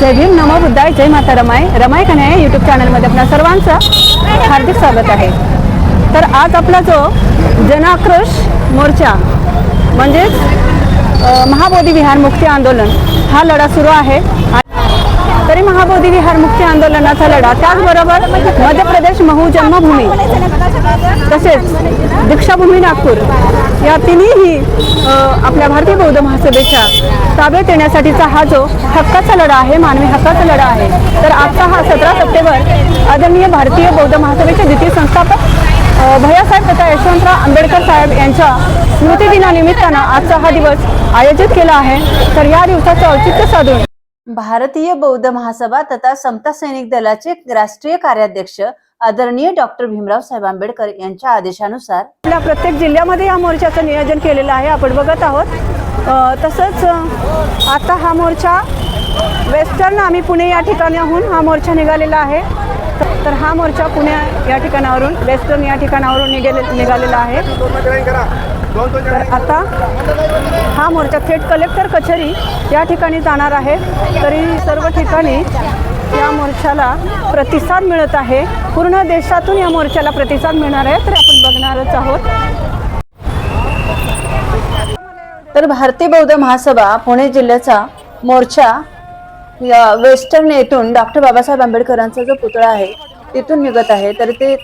जय भीम नमो बुद्धाय जय माता रमाय. रमाय कन्या यूट्यूब चॅनलमध्ये आपल्या सर्वांचं हार्दिक स्वागत आहे. तर आज आपला जो जनाक्रोश मोर्चा म्हणजेच महाबोधी विहार मुक्ती आंदोलन हा लढा सुरू आहे. महाबोधी विहार मुक्ती आंदोलनाचा लढा. त्याचबरोबर मध्य प्रदेश महू जन्मभूमी तसेच दीक्षाभूमी नागपूर या तिन्ही आपल्या भारतीय बौद्ध महासभेच्या ताब्यात येण्यासाठीचा हा जो हक्काचा लढा आहे मानवी हक्काचा लढा आहे तर आजचा हा सतरा सप्टेंबर आदरणीय भारतीय बौद्ध महासभेचे द्वितीय संस्थापक भैयासाहेब तथा यशवंतराव आंबेडकर साहेब यांच्या स्मृतिदिनानिमित्तानं आजचा हा दिवस आयोजित केला आहे. तर या दिवसाचं औचित्य साधून भारतीय बौद्ध महासभा तथा समता सैनिक दलाचे राष्ट्रीय कार्याध्यक्ष आदरणीय डॉक्टर भीमराव साहेब आंबेडकर यांच्या आदेशानुसार आपल्या प्रत्येक जिल्ह्यामध्ये या मोर्चाचं नियोजन केलेलं आहे. आपण बघत आहोत. तसंच आता हा मोर्चा वेस्टर्न आम्ही पुणे या ठिकाणाहून हा मोर्चा निघालेला आहे. तर हा मोर्चा पुण्या या ठिकाणावरून वेस्टर्न या ठिकाणावरून निघाले निघालेला आहे. तर आता हा मोर्चा थेट कलेक्टर कचेरी या ठिकाणी जाणार आहे. तरी सर्व ठिकाणी या मोर्चाला प्रतिसाद मिळत आहे. पूर्ण देशातून या मोर्चाला प्रतिसाद मिळणार आहे. तर आपण बघणारच आहोत. तर भारतीय बौद्ध महासभा पुणे जिल्ह्याचा मोर्चा या वेस्टर्न येथून डॉक्टर बाबासाहेब आंबेडकरांचा जो पुतळा आहे तिथून निघत आहे तर ते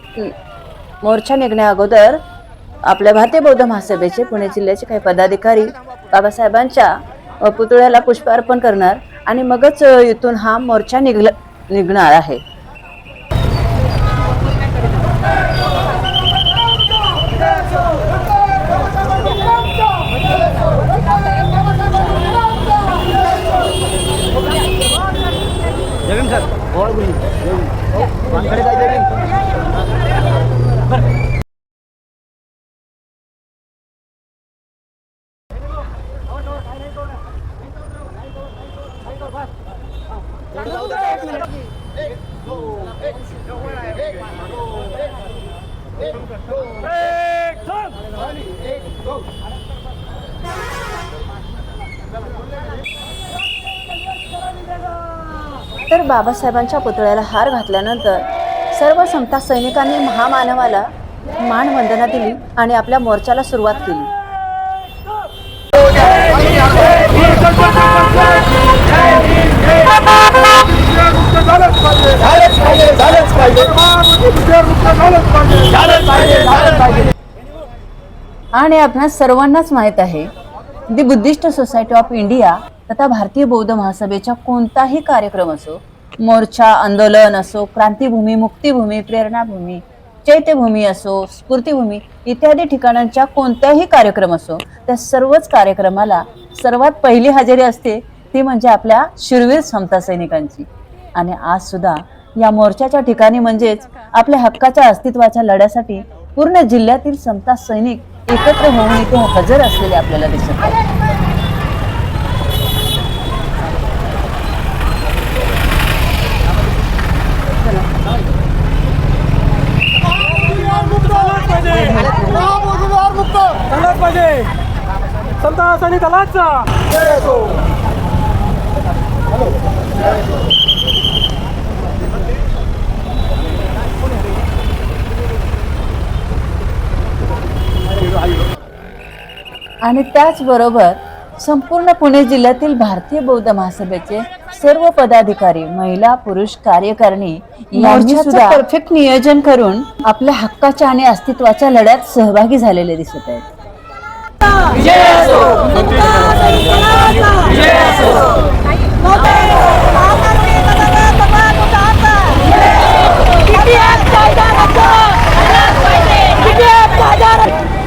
मोर्चा निघण्या अगोदर आपल्या भारतीय बौद्ध महासभेचे पुणे जिल्ह्याचे काही पदाधिकारी बाबासाहेबांच्या पुतळ्याला पुष्प अर्पण करणार आणि मगच इथून हा मोर्चा निघला निघणार आहे. एक डॉक्टर तर बाबासाहेबांच्या पुतळ्याला हार घातल्यानंतर सर्व समता सैनिकांनी महामानवाला मानवंदना दिली आणि आपल्या मोर्चाला सुरुवात केली. आणि आपणास सर्वांनाच माहीत आहे the Buddhist Society of India तथा भारतीय बौद्ध महासभेच्या कोणताही कार्यक्रम असो मोर्चा आंदोलन असो क्रांतीभूमी मुक्तीभूमी प्रेरणाभूमी चैत्यभूमी असो स्फूर्तीभूमी इत्यादी ठिकाणांच्या कोणताही कार्यक्रम असो त्या सर्वच कार्यक्रमाला सर्वात पहिली हजेरी असते ती म्हणजे आपल्या शूरवीर समता सैनिकांची. आणि आज सुद्धा या मोर्चाच्या ठिकाणी म्हणजेच आपल्या हक्काच्या अस्तित्वाच्या लढ्यासाठी पूर्ण जिल्ह्यातील समता सैनिक एकत्र होऊन इथे हजर असलेले आपल्याला दिसत आहे झालंच पाहिजे समता सैनिक दलाचा आणि त्याचबरोबर संपूर्ण पुणे जिल्ह्यातील भारतीय बौद्ध महासभेचे सर्व पदाधिकारी महिला पुरुष कार्यकारिणी यांनी सुद्धा परफेक्ट नियोजन करून आपल्या हक्काच्या आणि अस्तित्वाच्या लढ्यात सहभागी झालेले दिसत आहेत.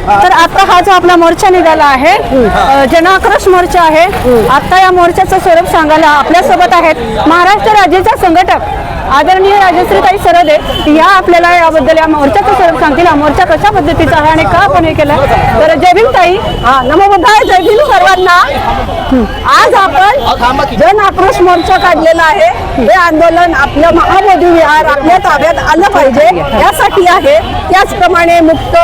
तर आता हा जो आपला मोर्चा निघाला आहे जनाक्रोश मोर्चा आहे आता या मोर्चाचं स्वरूप सांगायला आपल्यासोबत आहेत महाराष्ट्र राज्याचे संघटक आदरणीय राजश्रीताई सरदे या आपल्याला याबद्दल या मोर्चाचं स्वरूप सांगतील. हा मोर्चा कशा पद्धतीचा आहे आणि का आपण हे केलं? तर जय भीम ताई हा नमोबुद्धाय जय भीम सर्वांना. आज आपण जन आक्रोश मोर्चा काढलेला आहे. हे आंदोलन आपलं महाबोधी विहार आपल्या ताब्यात आलं पाहिजे. यासाठी आहे. त्याचप्रमाणे मुक्त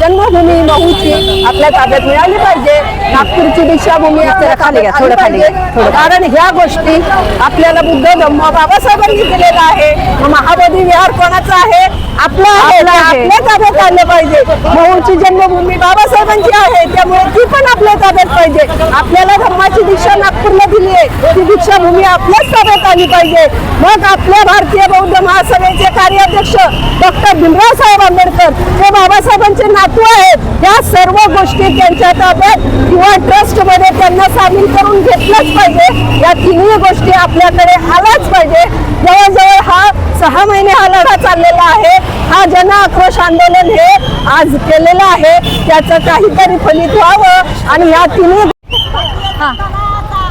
जन्मभूमी महूची आपल्या ताब्यात मिळाली पाहिजे. नागपूरची दीक्षाभूमी आपल्या खाली घ्या, ताब्यात थोडं आली खाली घ्या, पाहिजे. कारण ह्या गोष्टी आपल्याला बुद्ध धम्म बाबासाहेबांनी केलेला आहे. महाबोधी विहार कोणाचा आहे? आपला आहे. आपल्या ताब्यात आलं पाहिजे. महूची जन्मभूमी बाबासाहेबांची आहे त्यामुळे ती पण आपल्या ताब्यात पाहिजे. आपल्याला धम्माची दीक्षा नागपूरला दिली आहे. ती दीक्षाभूमी आपल्याच ताब्यात आली पाहिजे. मग आपल्या भारतीय बौद्ध महासभेचे कार्याध्यक्ष डॉक्टर भीमराव साहेब आंबेडकर ते बाबासाहेबांचे नातू आहेत. या सर्व गोष्टी त्यांच्या ताब्यात किंवा ट्रस्टमध्ये त्यांना सामील करून घेतलंच पाहिजे. या तिन्ही गोष्टी आपल्याकडे आलाच पाहिजे. जवळजवळ हा सहा महिने हा लढा चाललेला आहे. हा जन आक्रोश आंदोलन हे आज केलेलं आहे. त्याचं काहीतरी फलित व्हावं आणि या तिन्ही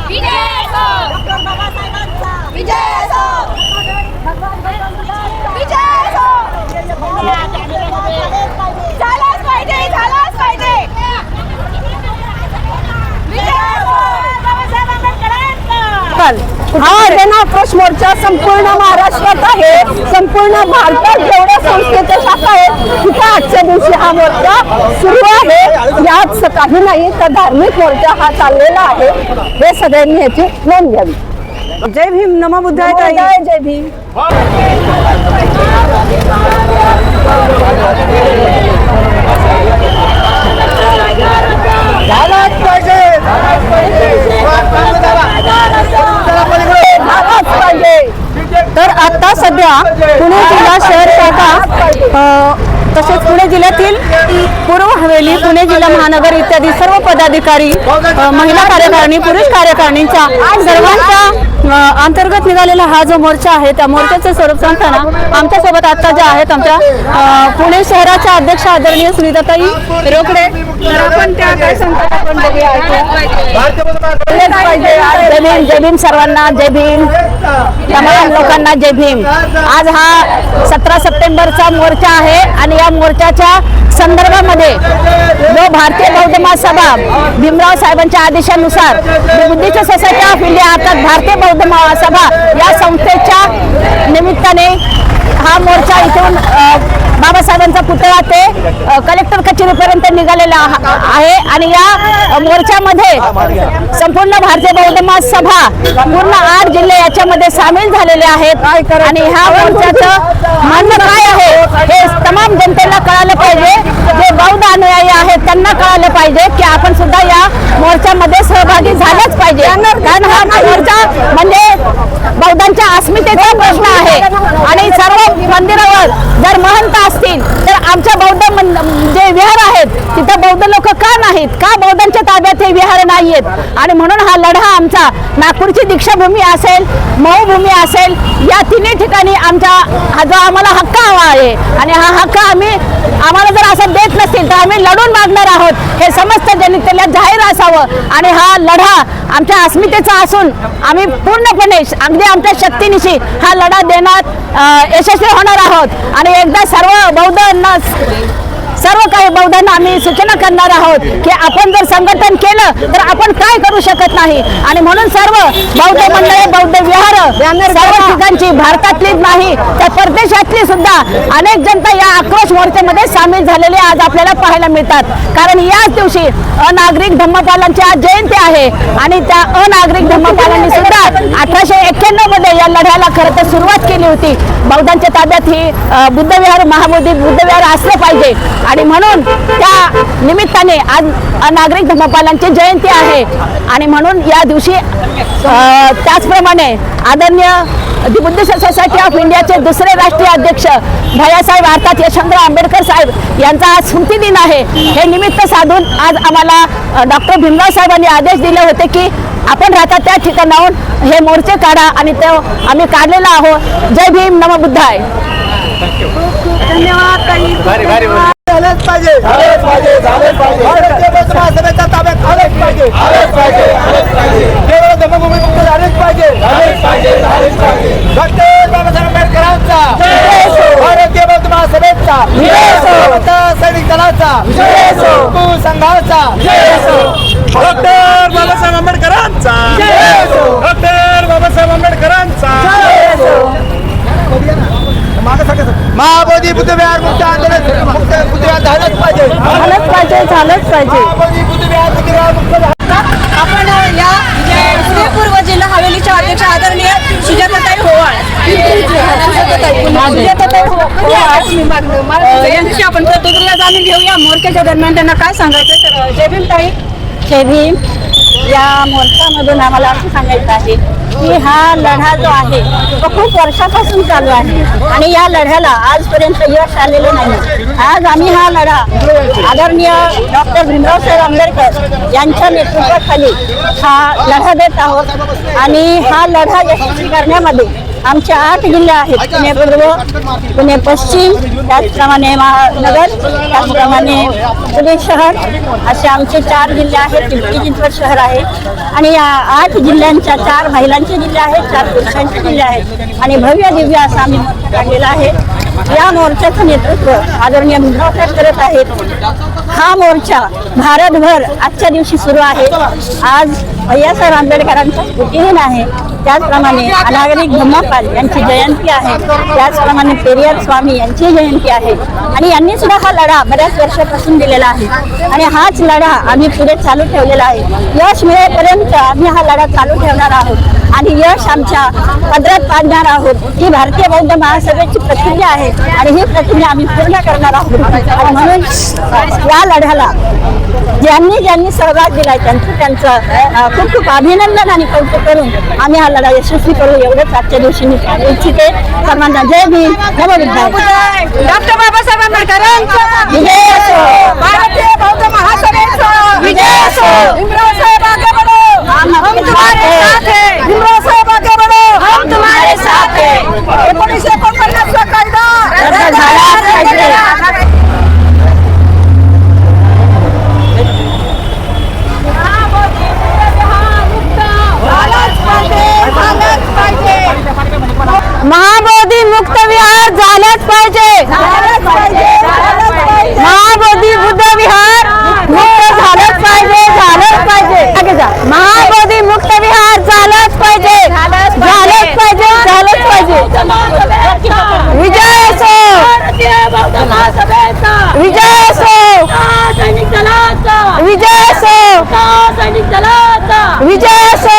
विजय असो डॉक्टर बाबासाहेबांचा विजय असो विजय असो झालाच पाहिजे झालाच पाहिजे विजय असो बाबासाहेब चाल. हा जन आक्रोश मोर्चा संपूर्ण महाराष्ट्रात आहे. संपूर्ण भारतात जेवढ्या संस्थेच्या शाखा आहेत तिथे आजच्या दिवशी हा मोर्चा सुरू आहे. यात काही नाही तर धार्मिक मोर्चा हा चाललेला आहे. हे सगळ्यांनी याची नोंद घ्यावी. जय भीम नमो बुद्धाय जय भीम झालाच पाहिजे झालाच पाहिजे तर आता सध्या पुणे जिल्हा शहर शाखा अ, तसेच पुणे जिल्ह्यातील पूर्व हवेली पुणे जिल्हा महानगर इत्यादी सर्व पदाधिकारी महिला कार्यकारिणी पुरुष कार्यकारिणींचा सर्वांच्या अंतर्गत निघालेला हा जो मोर्चा आहे त्या मोर्चाचं स्वरूप सांगताना आमच्यासोबत आता ज्या आहेत आमच्या पुणे शहराच्या अध्यक्ष आदरणीय सुनीताताई रोकडे जय भीम जय भीम सर्वांना जय भीम. तमाम लोकांना जय भीम. आज हा सतरा सप्टेंबरचा मोर्चा आहे आणि या मोर्चाच्या संदर्भामध्ये जो भारतीय बौद्ध महासभा भीमराव साहेबांच्या आदेशानुसार बुद्धिस्ट सोसायटी ऑफ इंडिया अर्थात भारतीय बौद्ध महासभा या संस्थेच्या निमित्ताने हा मोर्चा इथून बाबासाहेबांचा पुतळा ते कलेक्टर कचेरीपर्यंत निघालेला आहे. आणि या मोर्चामध्ये संपूर्ण भारतीय बौद्ध महासभा पूर्ण आठ जिल्हे याच्यामध्ये सामील झालेले आहेत. आणि ह्या मोर्चाचं मान्य काय आहे हे तमाम जनतेला कळालं पाहिजे. जे बौद्ध अनुयायी आहेत त्यांना कळालं पाहिजे की आपण सुद्धा या मोर्चामध्ये सहभागी झालंच पाहिजे. कारण हा मोर्चा म्हणजे बौद्धांच्या अस्मितेचा प्रश्न आहे. आणि सर्व मंदिरावर जर महंत असतील तर आमच्या बौद्ध विहार आहेत. तिथं बौद्ध लोक का नाहीत? का बौद्धांच्या ताब्यात हे विहार नाहीयेत? आणि म्हणून हा लढा आमचा नागपूरची दीक्षाभूमी असेल मऊभूमी असेल या तिन्ही ठिकाणी आमचा हा जो आम्हाला हक्क हवा आहे आणि हा हक्क आम्ही आम्हाला जर असं देत नसतील तर आम्ही लढून मागणार आहोत. हे समस्त जनतेला जाहीर असावं. आणि हा लढा आमच्या अस्मितेचा असून आम्ही पूर्णपणे अगदी आमच्या शक्तीनिशी हा लढा देण्यात यशस्वी होणार आहोत. आणि एकदा सर्व बौद्धांना सर्व काही बौद्धांना आम्ही सूचना करणार आहोत की आपण जर संघटन केलं तर आपण काय करू शकत नाही. आणि म्हणून सर्व बौद्ध मंडळे बौद्ध विहार सर्व ठिकाणची भारतातलीच नाही तर परदेशातली सुद्धा अनेक जनता या आक्रोश मोर्चामध्ये सामील झालेले आज आपल्याला पाहायला मिळतात. कारण याच दिवशी अनागरिक धम्मपालांची आज जयंती आहे आणि त्या अनागरिक धम्मपालांनी सुद्धा अठराशे एक्क्याण्णवमध्ये या लढ्याला खरं तर सुरुवात केली होती. बौद्धांच्या ताब्यात ही बुद्धविहार महाबोधी बुद्धविहार असलं पाहिजे. आणि म्हणून त्या निमित्ताने आज नागरिक धर्मपालांची जयंती आहे. आणि म्हणून या दिवशी त्याचप्रमाणे आदरणीय दि बुद्धिस्ट सोसायटी ऑफ इंडियाचे दुसरे राष्ट्रीय अध्यक्ष भैयासाहेब अर्थात यशवंतराव आंबेडकर साहेब यांचा आज स्मृती दिन आहे. हे निमित्त साधून आज आम्हाला डॉक्टर भीमराव साहेबांनी आदेश दिले होते की आपण राहता त्या ठिकाणाहून हे मोर्चे काढा आणि तो आम्ही काढलेला आहोत. जय भीम नम बुद्धाय. झालंच पाहिजे. झालंच पाहिजे झालंच पाहिजे. भारतीय महासभेच्या ताब्यात आलंच पाहिजे. आलंच पाहिजे आलंच पाहिजे. केवळ धर्मभूमी मुक्त झालेच पाहिजे. झालेच पाहिजे झालेच पाहिजे. डॉक्टर बाबासाहेब महासभेचा भारतीय बौद्ध महासभेचा सैनिक दलाचा संघाचा. डॉक्टर बाबासाहेब आंबेडकरांचा. डॉक्टर बाबासाहेब आंबेडकरांचा. महाबोधी बुद्ध विहार मुक्त आंदोलन. मुक्त बुद्ध विहार झालंच पाहिजे. झालंच पाहिजे झालंच पाहिजे. महाबोधी बुद्ध विहार बुद्ध विहार मुक्त झालं. आपण या पूर्व जिल्हा हवेलीच्या अध्यक्ष आदरणीय सुजाताताई होवाळ सुजाताताई होवाळ यांची आपण प्रतिक्रिया जाणून घेऊया. मोर्चाच्या दरम्यान त्यांना काय सांगायचं जय भीम ताई. जय भीम. या मोर्चामधून आम्हाला असं सांगायचं आहे की हा लढा जो आहे तो खूप वर्षापासून चालू आहे. आणि या लढ्याला आजपर्यंत यश आलेलं नाही. आज आम्ही हा लढा आदरणीय डॉक्टर भीमराव साहेब आंबेडकर यांच्या नेतृत्वाखाली हा लढा देत आहोत. आणि हा लढा यशस्वी करण्यामध्ये आमचे आठ जिल्हे आहेत. पुणे पूर्व पुणे पश्चिम त्याचप्रमाणे महानगर त्याचप्रमाणे पुणे शहर. असे आमचे चार जिल्हे आहेत पिंपरी चिंचवड शहर आहे. आणि या आठ जिल्ह्यांच्या चार महिलांचे जिल्हे आहेत चार पुरुषांचे जिल्हे आहेत. आणि भव्य दिव्य असा आम्ही मोर्चा काढलेला आहे. या मोर्चाचं नेतृत्व आदरणीय भीमराव करत आहेत. हा मोर्चा भारतभर आजच्या दिवशी सुरू आहे. आज भैयासाहेब आंबेडकरांच्या स्मृतिदिन आहे त्याचप्रमाणे अनागरिक धम्मापाल यांची जयंती आहे त्याचप्रमाणे पेरियार स्वामी यांची जयंती आहे. आणि यांनी सुद्धा हा लढा बऱ्याच वर्षापासून दिलेला आहे. आणि हाच लढा आम्ही पुढे चालू ठेवलेला आहे. यश मिळेपर्यंत आम्ही हा लढा चालू ठेवणार आहोत. आणि यश आमच्या पदरात पाडणार आहोत. ही भारतीय बौद्ध महासभेची प्रतिज्ञा आहे. आणि ही प्रतिज्ञा आम्ही पूर्ण करणार आहोत. आणि म्हणून या लढ्याला ज्यांनी ज्यांनी सहभाग दिलाय त्यांचं त्यांचं खूप खूप अभिनंदन आणि कौतुक करून आम्ही हा लढा यशस्वी करू. एवढंच आजच्या दिवशी मी इच्छिते. सर्वांना जय भीम. नमो बुद्धाय डॉक्टर बाबासाहेब आंबेडकरांचा विजय असो भारतीय बौद्ध महासभेचा विजय असो. भीमराव साहेब आगे बढ़ो. हम हम तुम्हारे साथ है. भीमराव साहेब आगे बढ़ो. हम तुम्हारे साथ है. एकोणीसशे एकोणपन्नासचा कायदा रद्द झालाच पाहिजे. महाबोधी मुक्त विहार झालंच पाहिजे. महाबोधी बुद्ध विहार मुक्त झालंच पाहिजे झालंच पाहिजे मागे जा. महाबोधी मुक्त विहार झालंच पाहिजे झालंच पाहिजे झालंच पाहिजे विजय असो विजय असो विजय असो विजय असो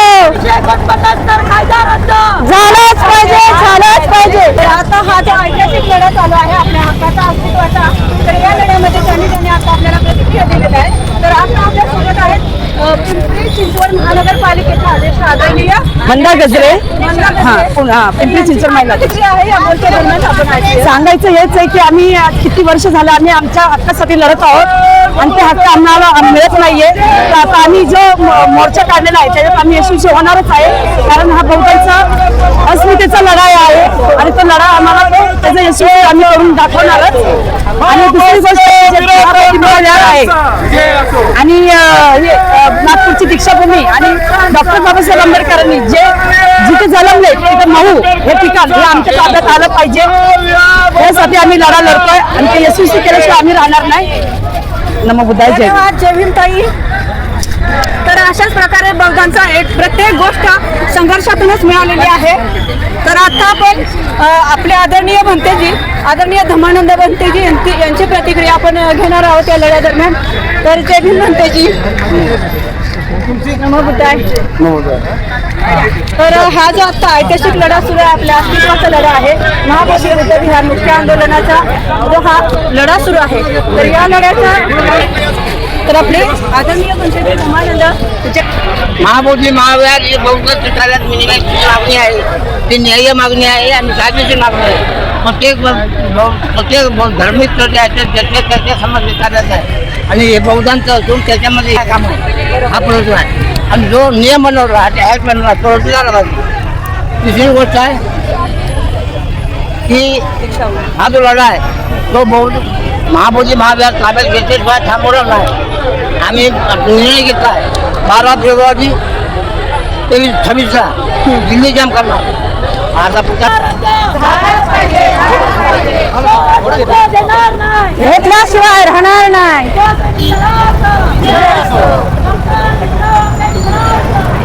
झालंच पाहिजे झालंच पाहिजे आता हा जो ऐतिहासिक लढा चालू आहे आपल्या हक्काचा अस्तित्वाचा तर या लढ्यामध्ये त्यांनी त्यांनी आता आपल्याला प्रतिक्रिया दिलेल्या आहे तर आता आपल्यासोबत आहेत पिंपरी चिंचवड महानगरपालिकेचे अध्यक्ष आदरणीय मंदा गजरे. हा पुन्हा पिंपरी चिंचवड महिला. सांगायचं हेच आहे की आम्ही किती वर्ष झालं आम्ही आमच्या हक्कासाठी लढत आहोत आणि ते हक्क आम्हाला मिळत नाहीये. तर आता आम्ही जो मोर्चा काढलेला आहे त्याच्यात आम्ही यशस्वी होणारच आहे. कारण हा बौद्धांचा अस्मितेचा लढाई आहे आणि तो लढा आम्हाला तो त्याचा यशस्वी आम्ही करून दाखवणारच. आणि दुसरी गोष्ट म्हणजे आणि हे, नागपूरची दीक्षाभूमी आणि डॉक्टर बाबासाहेब आंबेडकरांनी जे जिथे जन्मले तिथे महू हे ठिकाण हे आमच्या ताब्यात आलं पाहिजे. यासाठी आम्ही लढा लढतोय आणि ते यशस्वी केल्याशिवाय आम्ही राहणार नाही. नमो बुद्धाय जय भीम. धन्यवाद जय भीम ताई. तर अशाच प्रकारे बौद्धांचा एक प्रत्येक गोष्ट संघर्षातूनच मिळालेली आहे. तर आता आपण आपले आदरणीय भंतेजी आदरणीय धमानंद भंतेजी यांची यांची प्रतिक्रिया आपण घेणार आहोत या लढ्या दरम्यान. तर जय भीम भंतेजी. नमो बुद्धाय. तर हा जो आता ऐतिहासिक लढा सुरू आहे आपल्या अस्तित्वाचा लढा आहे महाबोधी बुद्ध विहार मुख्य आंदोलनाचा जो हा लढा सुरू आहे तर या लढ्याचा तर आपले आदरणीय पंचायती धर्मानंद महाबोधी महाविहार ही बौद्ध चित्रालयात मिनिमाची मागणी आहे. ती न्याय्य मागणी आहे आणि कायदेशीर मागणी आहे. प्रत्येक प्रत्येक धार्मिक प्रजा आहे त्याच्या त्याच्या समज विचारायचा आहे. आणि हे बौद्धांचं असून त्याच्यामध्ये हे काम आहे. हा प्रश्न आहे. आणि जो नियम बनवला आहे ॲक्ट बनवला तो रद्द पाहिजे तिसरी गोष्ट आहे की हा जो लढा आहे तो बौद्ध महाबोधी महाविहार ताब्यात घेतल्याशिवाय थांबवणार नाही आम्ही निर्णय घेतला आहे बारा फेब्रुवारी तेवीस छव्वीसला दिल्ली जाम करणार आता पुढचा घेतल्याशिवाय राहणार नाही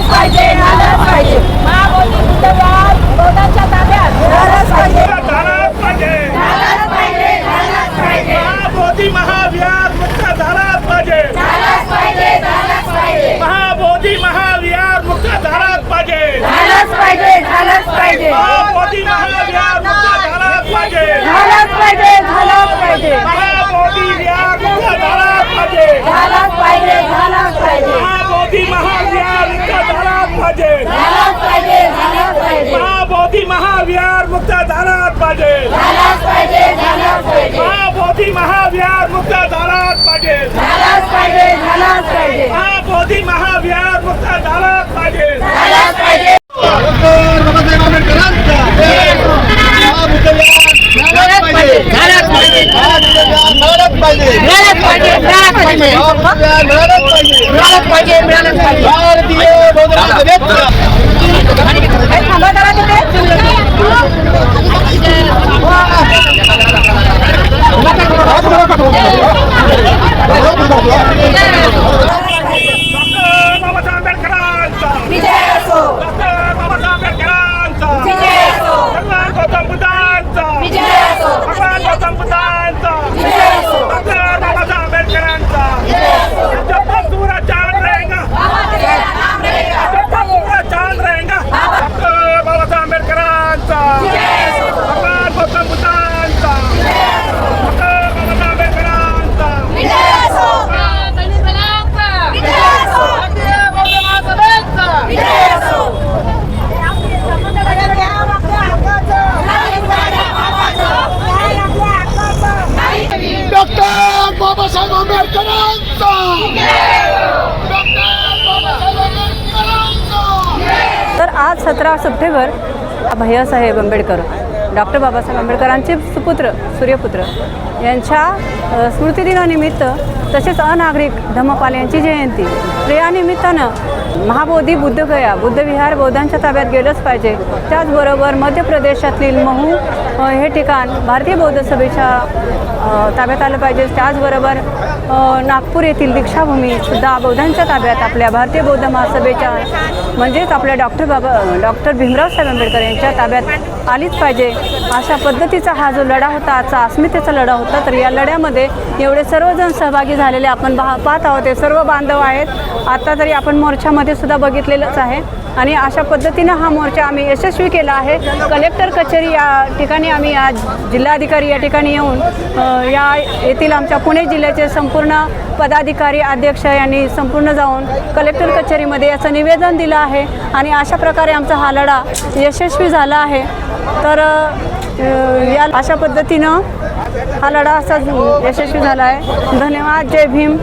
पाहिजे आलाच पाहिजे महाबोधी महाविहार मुक्त झालाच पाहिजे महाबोधी महाविहार मुक्त झालाच पाहिजे महाबोधी महाविहार मुक्त झालाच पाहिजे महाबोधी विहार मुक्त झालाच पाहिजे महाबोधी महाविहार मुक्त झालाच पाहिजे महाबोधी महाविहार मुक्त झालाच पाहिजे महाबोधी महाविहार मुक्त झालाच पाहिजे महाबोधी महाविहार मुक्त झालाच पाहिजे डॉक्टर बाबासाहेब आंबेडकरांचा महाविद्यालयात मिळालंच पाहिजे मिळालंच पाहिजे मिळालंच पाहिजे मिळालंच पाहिजे. भारतीय बौद्ध समाजाचं डॉक्टर बाबासाहेब आंबेडकरांचा डॉक्टर बाबासाहेब आंबेडकरांचा भगवान गौतम बुद्धांचा भगवान गौतम बुद्धांचा डॉक्टर बाबासाहेब आंबेडकरांचा जब तक पूरा चांद रहेगा जब तक पूरा चांद रहेगा डॉक्टर बाबासाहेब आंबेडकरांचा भगवान गौतम बुद्धांचा डॉक्टर बाबासाहेब आंबेडकरांचा डॉक्टर बाबासाहेब आंबेडकरांचा डॉक्टर बाबासाहेब आंबेडकरांचा तर आज सतरा सप्टेंबर भैयासाहेब आंबेडकर डॉक्टर बाबासाहेब आंबेडकरांचे सुपुत्र सूर्यपुत्र. यांच्या स्मृतिदिनानिमित्त तसेच अनागरिक धम्मपाल यांची जयंती. तर या निमित्तानं महाबोधी बुद्धगया बुद्धविहार बौद्धांच्या ताब्यात गेलंच पाहिजे. त्याचबरोबर मध्य प्रदेशातील महू हे ठिकाण भारतीय बौद्ध सभेच्या ताब्यात आलं पाहिजे. त्याचबरोबर नागपूर येथील दीक्षाभूमी सुद्धा बौद्धांच्या ताब्यात आपल्या भारतीय बौद्ध महासभेच्या म्हणजेच आपल्या डॉक्टर बाबा डॉक्टर भीमराव साहेब आंबेडकर यांच्या ताब्यात आलीच पाहिजे. अशा पद्धतीचा हा जो लढा होता आजचा अस्मितेचा लढा होता तर या लढ्यामध्ये एवढे सर्वजण सहभागी झालेले आपण पहा पाहत आहोत. हे सर्व बांधव आहेत. आता तरी आपण मोर्चामध्ये सुद्धा बघितलेलंच आहे. आणि अशा पद्धतीनं हा मोर्चा आम्ही यशस्वी केला आहे. कलेक्टर कचेरी या ठिकाणी आम्ही आज जिल्हाधिकारी या ठिकाणी येऊन या येथील आमच्या पुणे जिल्ह्याचे संपूर्ण पदाधिकारी अध्यक्ष यांनी संपूर्ण जाऊन कलेक्टर कचेरीमध्ये याचं निवेदन दिलं आहे आणि अशा प्रकारे आमचा हा लढा यशस्वी झाला आहे. तर या अशा पद्धतीनं हा लढा असाच यशस्वी झाला आहे. धन्यवाद. जय भीम.